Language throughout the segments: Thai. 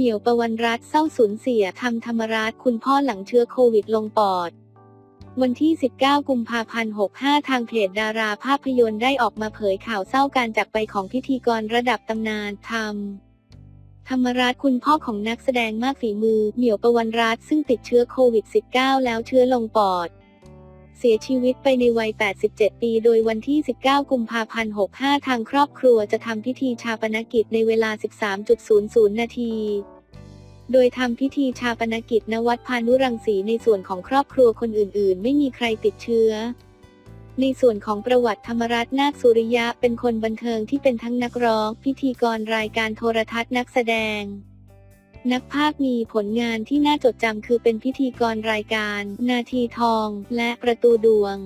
เหมียวประวันรัตเศร้าสูญเสียทำธรรมรัตคุณพ่อหลังเชื้อโควิดลงปอด วันที่ 19 กุมภาพันธ์ 65 ทางเพจดาราภาพยนตร์ได้ออกมาเผยข่าวเศร้าการจากไปของพิธีกรระดับตำนานธรรมธรรมรัตคุณพ่อของนักแสดงมากฝีมือ เหมียวประวันรัตซึ่งติดเชื้อโควิด -19 แล้วเชื้อลงปอด เสียชีวิตไปในวัย 87 ปี โดยวันที่ 19 กุมภาพันธ์ 65 ทางครอบครัวจะทำพิธีชาปนกิจในเวลา 13.00 นาที โดยทำพิธีชาปนกิจณวัดพานุรังสีในส่วนของครอบครัวคนอื่น ๆ ไม่มีใครติดเชื้อในส่วนของประวัติธรรมรัตน์นาคสุริยะเป็นคนบันเทิงที่เป็นทั้งนักร้อง พิธีกรรายการโทรทัศน์นักแสดง นักภาคมีผลงานที่น่าจดจำคือเป็นพิธีกรรายการ นาทีทอง และประตูดวง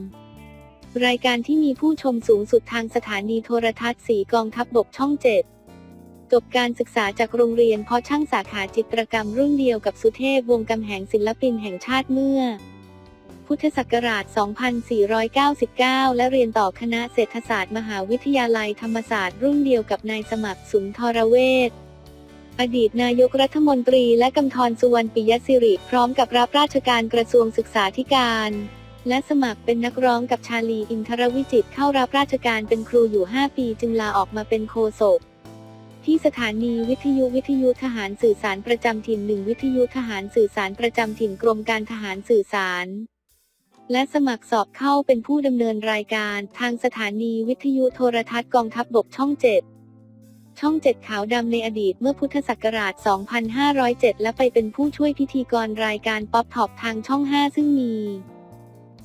รายการที่มีผู้ชมสูงสุดทางสถานีโทรทัศน์สีกองทัพบบกช่องเจ็ดจบการศึกษาจากโรงเรียนเพาะช่างสาขาจิตรกรรมรุ่นเดียวกับสุเทพวงกำแหงศิลปินแห่งชาติเมื่อ พุทธศักราช 2499 และเรียนต่อคณะเศรษฐศาสตร์มหาวิทยาลัยธรรมศาสตร์รุ่นเดียวกับนายสมัครสุนทรเวช อดีตนายกรัฐมนตรีและกำธรสุวรรณปิยศิริพร้อมกับรับราชการกระทรวงศึกษาธิการ และสมัครเป็นนักร้องกับชาลีอินทรวิจิตเข้ารับราชการเป็นครูอยู่ 5 ปีจึงลาออกมาเป็นโฆษกที่สถานีวิทยุวิทยุทหารสื่อสารประจำถิ่นหนึ่งวิทยุทหารสื่อสารประจำถิ่นกรมการทหารสื่อสาร และสมัครสอบเข้าเป็นผู้ดำเนินรายการ ทางสถานีวิทยุโทรทัศน์กองทัพบบกช่อง7 ช่องเจ็ดขาวดำในอดีตเมื่อพุทธศักราช 2507 และไปเป็นผู้ช่วยพิธีกรรายการป๊อปท็อปทางช่อง 5 ซึ่งมี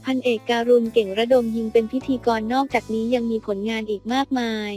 พันเอกการุณเก่งระดมยิงเป็นพิธีกรนอกจากนี้ยังมีผลงานอีกมากมาย